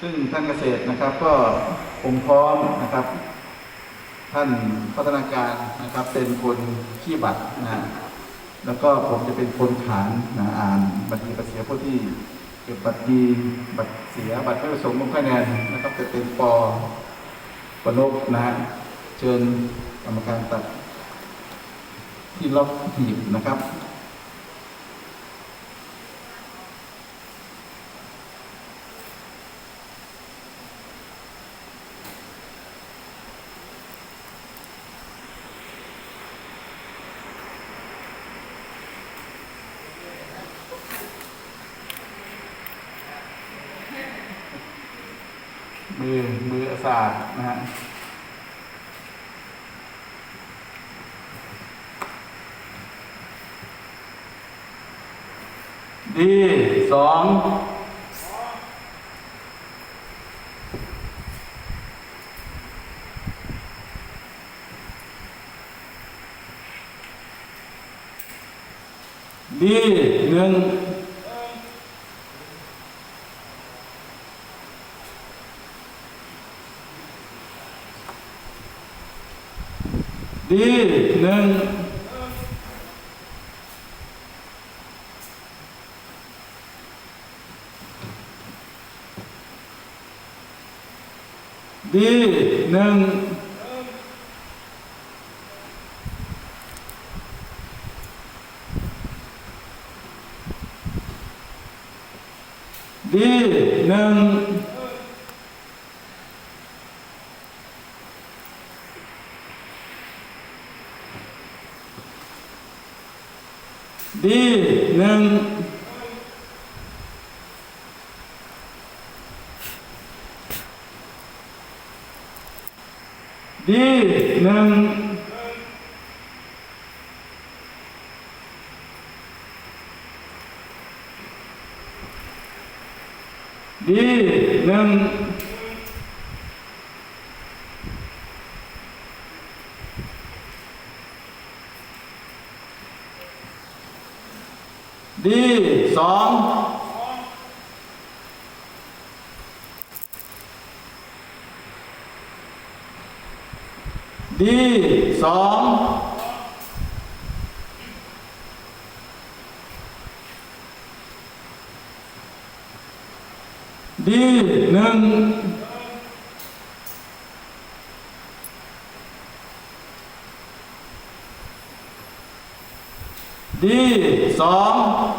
ซึ่งท่านเกษตรนะครับ ก็ผมพร้อมนะครับ ท่านพัฒนาการนะครับ เป็นคนขี้บัตรนะแล้วก็ผมจะเป็นคนขานนะอ่านบัตรดีบัตรเสียผู้ที่เก็บบัตรดีบัตรเสียบัตรไม่ประสงค์ลงคะแนนนะครับ จะเป็นปอปนกนะฮะเชิญกรรมการตัดที่ล็อกหีบนะครับ มือมือสะอาดนะฮะดีสองดีหนึ่ง ดีหนึ่งดีหนึ่งดีหนึ่ง ดีหนึ่งดีหนึ่งดีหนึ่ง ดีสองดีสองดีหนึ่งดีสอง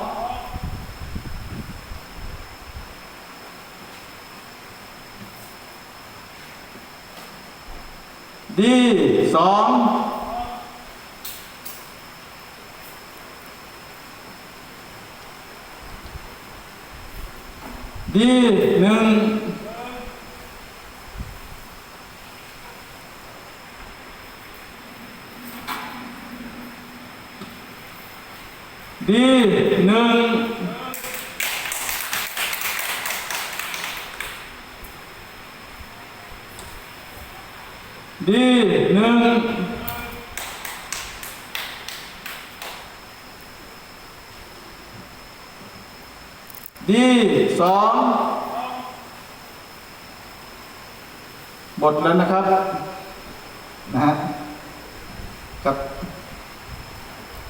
ดีสองดีหนึ่งดีหนึ่ง ดีหนึ่งดีสองหมดแล้วนะครับ นะฮะกับ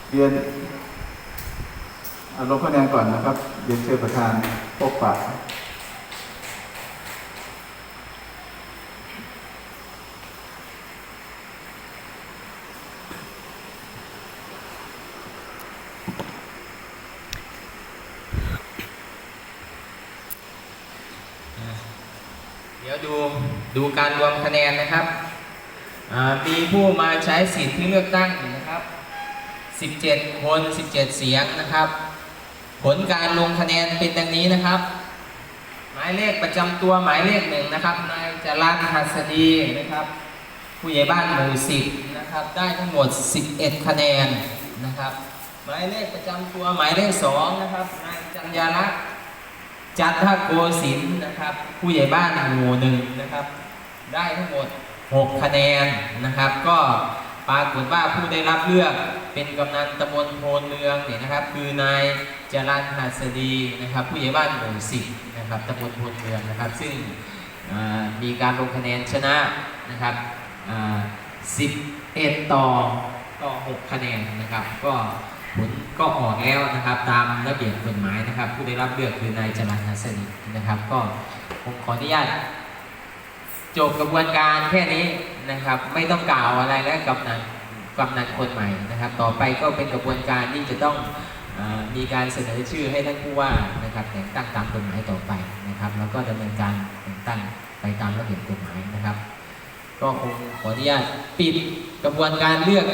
เรียนอาลงคะแนนก่อนนะครับ เรียนเชิญประธานพบปะ เดี๋ยวดู ดูการรวมคะแนนนะครับมีผู้มาใช้สิทธิ์ที่เลือกตั้งนะครับ 17 คน 17 เสียงนะครับ ผลการลงคะแนนเป็นดังนี้นะครับ หมายเลขประจำตัวหมายเลขหนึ่งนะครับ นายจรัญหัสดีนะครับ ผู้ใหญ่บ้านหมู่10นะครับ ได้ทั้งหมด 11 คะแนนนะครับ หมายเลขประจำตัวหมายเลขสองนะครับ นายจัญญาลักษณ์จันทโกสินนะครับ ผู้ใหญ่บ้านหมู่หนึ่งนะครับ ได้ทั้งหมด 6 คะแนนนะครับ ก็ปรากฏว่าผู้ได้รับเลือกเป็นกำนันตำบลโพนเมืองเนี่ยนะครับ คือนายจรัญหัสดีนะครับ ผู้ใหญ่บ้านหมู่สิบนะครับตำบลพลเมืองนะครับ ซึ่งมีการลงคะแนนชนะนะครับ11 ต่อต่อ 6 คะแนนนะครับ ก็ผลก็ออกแล้วนะครับ ตามระเบียบกฎหมายนะครับ ผู้ได้รับเลือกคือนายจรัญฮัสนิทนะครับ ก็ผมขออนุญาต จบกระบวนการแค่นี้นะครับ ไม่ต้องกล่าวอะไรแล้วกำนันกำนันคนใหม่นะครับ ต่อไปก็เป็นกระบวนการที่จะต้องอมีการเสนอชื่อให้ท่านผู้ว่านะครับแต่งตั้งตามกฎหมายต่อไปนะครับ แล้วก็ดำเนินการแต่งตั้งไปตามระเบียบกฎหมายนะครับ ก็คงขออนุญาตปิดกระบวนการเลือก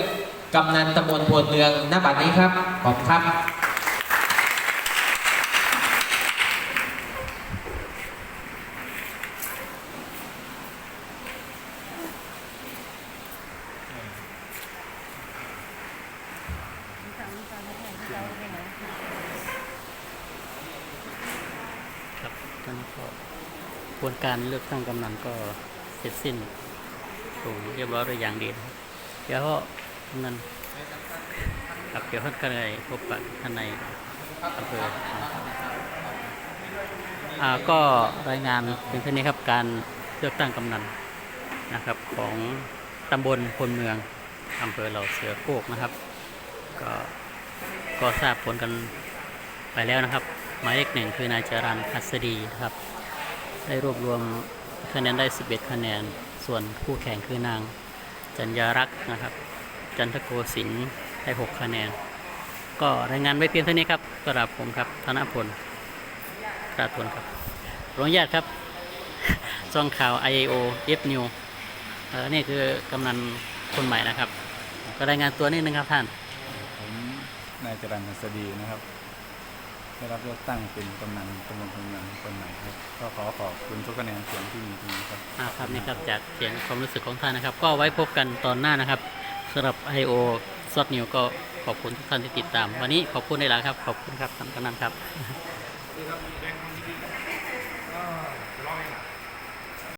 กำนันตำบลโพนเมืองณบัดนี้ครับขอบคุณครับ ครับ ตอนนี้ก็กระบวนการเลือกตั้งกำนันก็เสร็จสิ้นถูกเรียบร้อยโดยอย่างดีนะครับเดี๋ยวกำนันครับเดี๋ยวท่านก็ได้พบปะท่านในอำเภออ่าก็รายงานเป็นเท่านี้ครับการเลือกตั้งกำนันนะครับของตำบลพลเมืองอำเภอเหล่าเสือโกกนะครับ ก็ก็ทราบผลกันไปแล้วนะครับ หมายเลขหนึ่งคือนายจรันพัสดีครับ ได้รวบรวมคะแนนได้ 11 คะแนน ส่วนคู่แข่งคือนาง จัญญารักษ์นะครับ จันทโกสินได้ 6 คะแนน ก็รายงานไว้เพียงเท่านี้ครับกราบผมครับ ธนพลกราบทวนครับขออนุญาติครับช่องข่าว IAO F New เออนี่คือกำนันคนใหม่นะครับ ก็รายงานตัวนิดนึงครับท่าน ผมนายจรัญหัสดีนะครับ ได้รับเลือกตั้งเป็นกำนันตำบลพลเมืองคนใหม่ครับก็ขอขอบคุณทุกคะแนนเสียงที่มีตรงนี้ครับอ่าครับนี่ครับจากเสียงความรู้สึกของท่านนะครับ ก็ไว้พบกันตอนหน้านะครับสำหรับ IO ซอดนิวก็ขอบคุณทุกท่านที่ติดตาม วันนี้ขอบคุณในหลายครับ ขอบคุณครับท่านกำนันครับ